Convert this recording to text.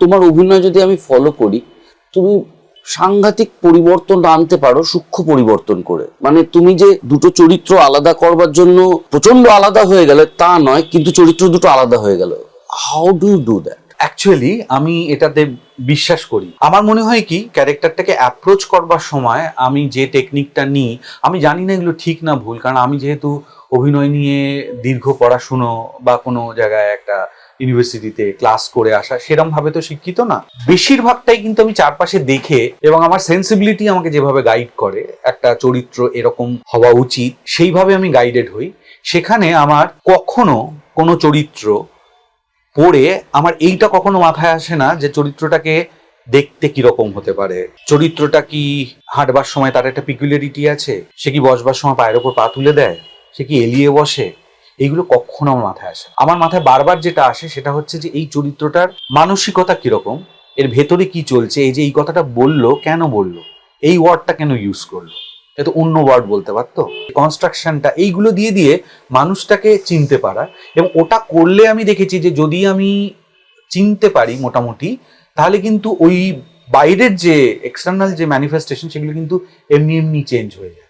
তোমার অভিনয় যদি আমি ফলো করি, তুমি সাংঘাতিক পরিবর্তন আনতে পারো, সূক্ষ্ম পরিবর্তন করে। মানে তুমি যে দুটো চরিত্র আলাদা করবার জন্য প্রচণ্ড আলাদা হয়ে গেলে তা নয়, কিন্তু চরিত্র দুটো আলাদা হয়ে গেল। How do do that actually আমি এটাতে বিশ্বাস করি। আমার মনে হয় কি ক্যারেক্টারটাকে অ্যাপ্রোচ করবার সময় আমি যে টেকনিকটা নিই, আমি জানি না এগুলো ঠিক না ভুল, কারণ আমি যেহেতু অভিনয় নিয়ে দীর্ঘ পড়াশুনো বা কোনো জায়গায় একটা ইউনিভার্সিটিতে ক্লাস করে আসা সেরকম ভাবে তো শিক্ষিত না। বেশিরভাগটাই কিন্তু আমি চারপাশে দেখে এবং আমার সেন্সিবিলিটি আমাকে যেভাবে গাইড করে, একটা চরিত্র এরকম হওয়া উচিত, সেইভাবে আমি গাইডেড হই। সেখানে আমার কখনো কোনো চরিত্র পড়ে আমার এইটা কখনো মাথায় আসে না যে চরিত্রটাকে দেখতে কীরকম হতে পারে। চরিত্রটা কি হাঁটবার সময় তার একটা পিকুলারিটি আছে? সে কি বসবার সময় পায়ের ওপর পা তুলে দেয়? সে কি এলিয়ে বসে? এইগুলো কখনো আমার মাথায় আসে আমার মাথায় বারবার যেটা আসে সেটা হচ্ছে যে এই চরিত্রটার মানসিকতা কীরকম, এর ভেতরে কি চলছে, এই যে এই কথাটা বলল, কেন বলল, এই ওয়ার্ডটা কেন ইউজ করল? এ তো অন্য ওয়ার্ড বলতে পারতো। কনস্ট্রাকশনটা এইগুলো দিয়ে দিয়ে মানুষটাকে চিনতে পারা এবং ওটা করলে আমি দেখেছি যে যদি আমি চিনতে পারি মোটামুটি, তাহলে কিন্তু ওই বাইরের যে এক্সটার্নাল যে ম্যানিফেস্টেশন সেগুলো কিন্তু এমনি এমনি চেঞ্জ হয়ে যায়।